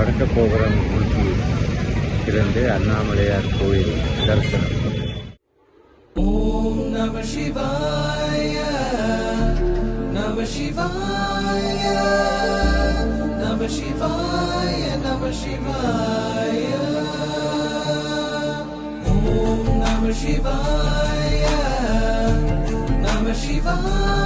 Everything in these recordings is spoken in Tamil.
வடக்கபோகரம் ஊற்றி இருந்து அண்ணாமலையார் கோயில் தரிசனம். ஓம் நம சிவாய நம சிவாய நம சிவாய நம சிவாய. ஓம் நம சிவாய நம சிவாய.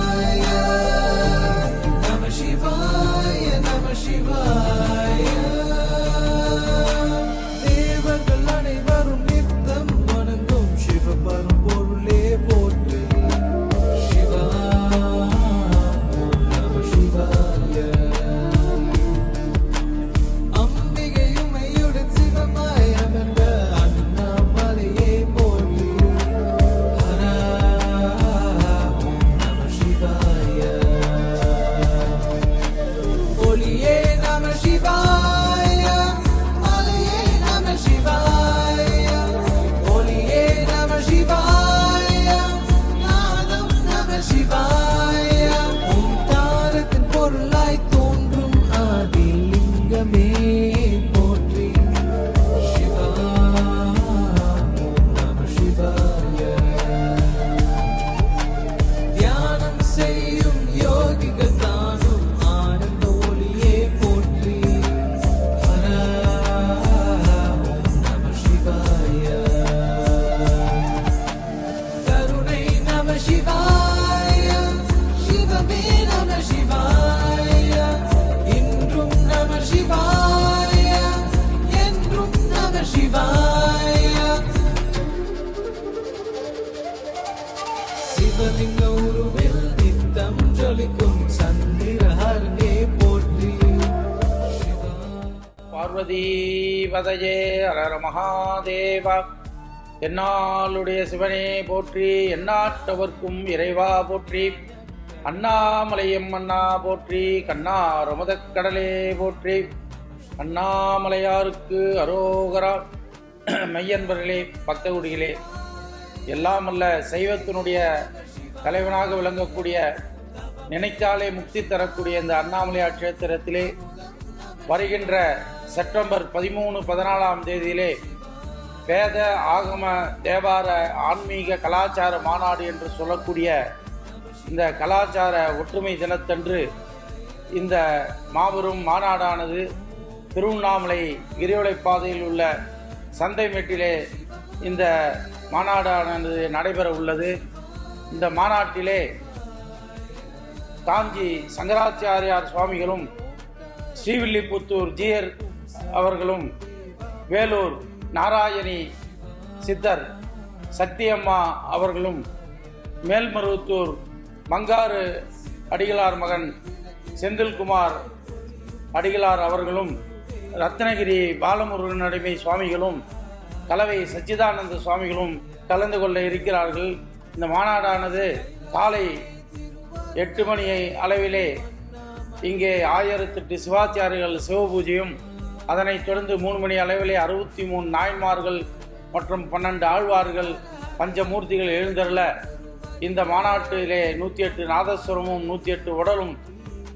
பார்வதி அலர மகாதேவா. என்னாளுடைய சிவனே போற்றி எண்ணாட்டவர்க்கும் இறைவா போற்றி. அண்ணாமலையம் அண்ணா போற்றி கண்ணா கடலே போற்றி. அண்ணாமலையாருக்கு அரோகரா மெய்யன்பர்களே பக்தகுடிகளே. எல்லாம் அல்ல சைவத்தினுடைய தலைவனாக விளங்கக்கூடிய நினைத்தாலே முக்தி தரக்கூடிய இந்த அண்ணாமலையார் கஷேத்திரத்திலே வருகின்ற செப்டம்பர் பதிமூணு பதினாலாம் தேதியிலே வேத ஆகம தேவார ஆன்மீக கலாச்சார மாநாடு என்று சொல்லக்கூடிய இந்த கலாச்சார ஒற்றுமை தினத்தன்று இந்த மாபெரும் மாநாடானது திருவண்ணாமலை கிரிவலை பாதையில் உள்ள சந்தைமேட்டிலே இந்த மாநாடானது நடைபெற உள்ளது. இந்த மாநாட்டிலே காஞ்சி சங்கராச்சாரியார் சுவாமிகளும் ஸ்ரீவில்லிபுத்தூர் ஜியர் அவர்களும் வேலூர் நாராயணி சித்தர் சத்தியம்மா அவர்களும் மேல்மருவத்தூர் மங்காறு அடிகளார் மகன் செந்தில்குமார் அடிகளார் அவர்களும் ரத்னகிரி பாலமுருகன் அடிமை சுவாமிகளும் கலவை சச்சிதானந்த சுவாமிகளும் கலந்து கொள்ள இருக்கிறார்கள். இந்த மாநாடானது காலை எட்டு மணி அளவிலே இங்கே ஆயிரத்தெட்டு சிவாச்சாரிகள் சிவபூஜையும் அதனைத் தொடர்ந்து மூணு மணி அளவிலே அறுபத்தி மூணு நாய்மார்கள் மற்றும் பன்னெண்டு ஆழ்வார்கள் பஞ்சமூர்த்திகள் எழுந்தருள இந்த மாநாட்டிலே நூற்றி எட்டு நாதஸ்வரமும் நூற்றி எட்டு உடலும்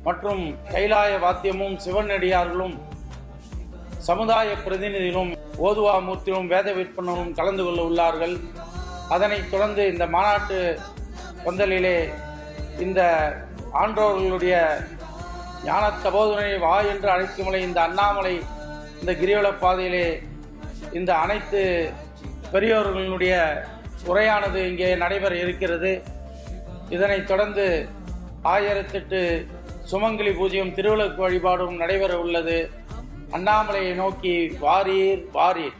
மற்றும் கைலாய வாத்தியமும் சிவனடியார்களும் சமுதாய பிரதிநிதிகளும் ஓதுவா மூர்த்தியும் வேத விற்பனரும் கலந்து கொள்ள உள்ளார்கள். அதனைத் தொடர்ந்து இந்த மாநாட்டு பந்தலிலே இந்த ஆன்றோர்களுடைய ஞான தபோதனை வா என்று அழைக்குமலை இந்த அண்ணாமலை இந்த கிரிவல பாதையிலே இந்த அனைத்து பெரியோர்களுடைய உரையானது இங்கே நடைபெற இருக்கிறது. இதனைத் தொடர்ந்து ஆயிரத்தெட்டு சுமங்கலி பூஜையும் திருவிளக்கு வழிபாடும் நடைபெற உள்ளது. அண்ணாமலையை நோக்கி வாரீர் வாரீர்.